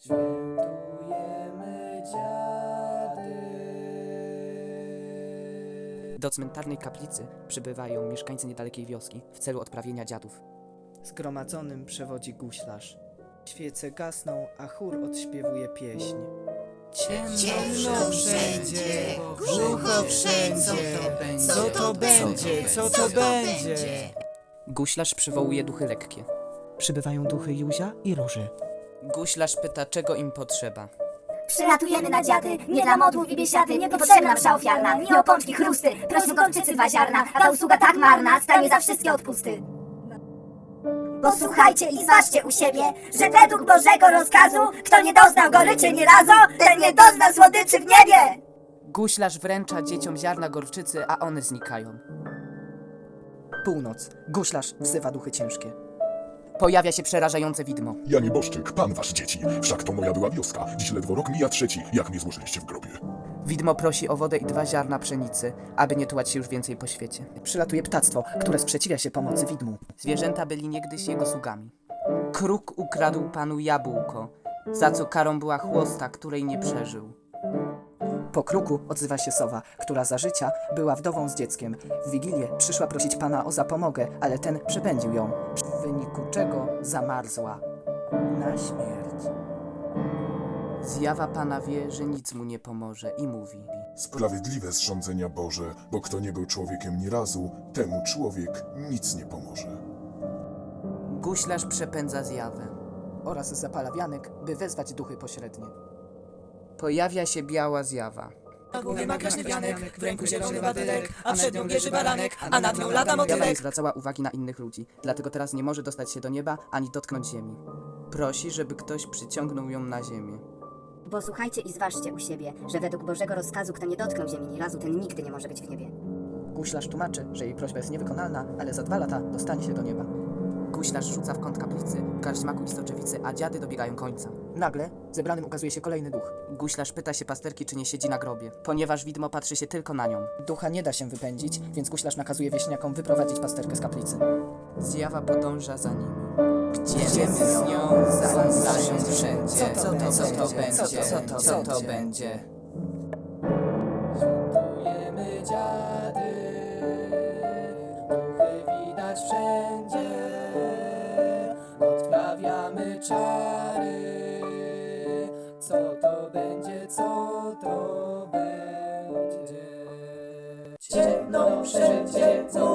Świętujemy dziady. Do cmentarnej kaplicy przybywają mieszkańcy niedalekiej wioski w celu odprawienia dziadów. Zgromadzonym przewodzi guślarz. Świece gasną, a chór odśpiewuje pieśń. Ciemno wszędzie, głucho wszędzie. Co to będzie? Co to będzie? Guślarz przywołuje duchy lekkie. Przybywają duchy Józia i Róży. Guślarz pyta, czego im potrzeba. Przylatujemy na dziady, nie dla modłów i biesiady, nie potrzebna msza ofiarna, nie opączki chrusty, prosimy gorczycy dwa ziarna, a ta usługa tak marna, stanie za wszystkie odpusty. Posłuchajcie i zważcie u siebie, że według Bożego rozkazu, kto nie doznał goryczy ni razu, ten nie dozna słodyczy w niebie! Guślarz wręcza dzieciom ziarna gorczycy, a one znikają. Północ. Guślarz wzywa duchy ciężkie. Pojawia się przerażające widmo. Ja nieboszczyk, pan wasz dzieci. Wszak to moja była wioska. Dziś ledwo rok mija trzeci, jak mnie złożyliście w grobie. Widmo prosi o wodę i dwa ziarna pszenicy, aby nie tułać się już więcej po świecie. Przylatuje ptactwo, które sprzeciwia się pomocy widmu. Zwierzęta byli niegdyś jego sługami. Kruk ukradł panu jabłko, za co karą była chłosta, której nie przeżył. Po kruku odzywa się sowa, która za życia była wdową z dzieckiem. W Wigilię przyszła prosić pana o zapomogę, ale ten przepędził ją, wyniku czego zamarzła na śmierć. Zjawa pana wie, że nic mu nie pomoże i mówi. Sprawiedliwe zrządzenia Boże, bo kto nie był człowiekiem ni razu, temu człowiek nic nie pomoże. Guślarz przepędza zjawę. Oraz zapala wianek, by wezwać duchy pośrednie. Pojawia się biała zjawa. Na głowie ma kraśny wianek, w ręku zielony badylek, a przed nią wieży baranek, a nad nią lata nie motylek. zwracała uwagi na innych ludzi, dlatego teraz nie może dostać się do nieba ani dotknąć ziemi. Prosi, żeby ktoś przyciągnął ją na ziemię. Posłuchajcie i zważcie u siebie, że według Bożego rozkazu, kto nie dotknął ziemi ni razu, ten nigdy nie może być w niebie. Guślarz tłumaczy, że jej prośba jest niewykonalna, ale za dwa lata dostanie się do nieba. Guślarz rzuca w kąt kaplicy, garść maku i stoczewicy, a dziady dobiegają końca. Nagle zebranym ukazuje się kolejny duch. Guślarz pyta się pasterki, czy nie siedzi na grobie, ponieważ widmo patrzy się tylko na nią. Ducha nie da się wypędzić, więc guślarz nakazuje wieśniakom wyprowadzić pasterkę z kaplicy. Zjawa podąża za nimi. Gdzie my z nią za się wszędzie? Co to, co to będzie? Co to, co to będzie? Świętujemy dziady, duchy widać wszędzie, odprawiamy czary. Co to będzie, co to będzie? Ciemno wszędzie, sucho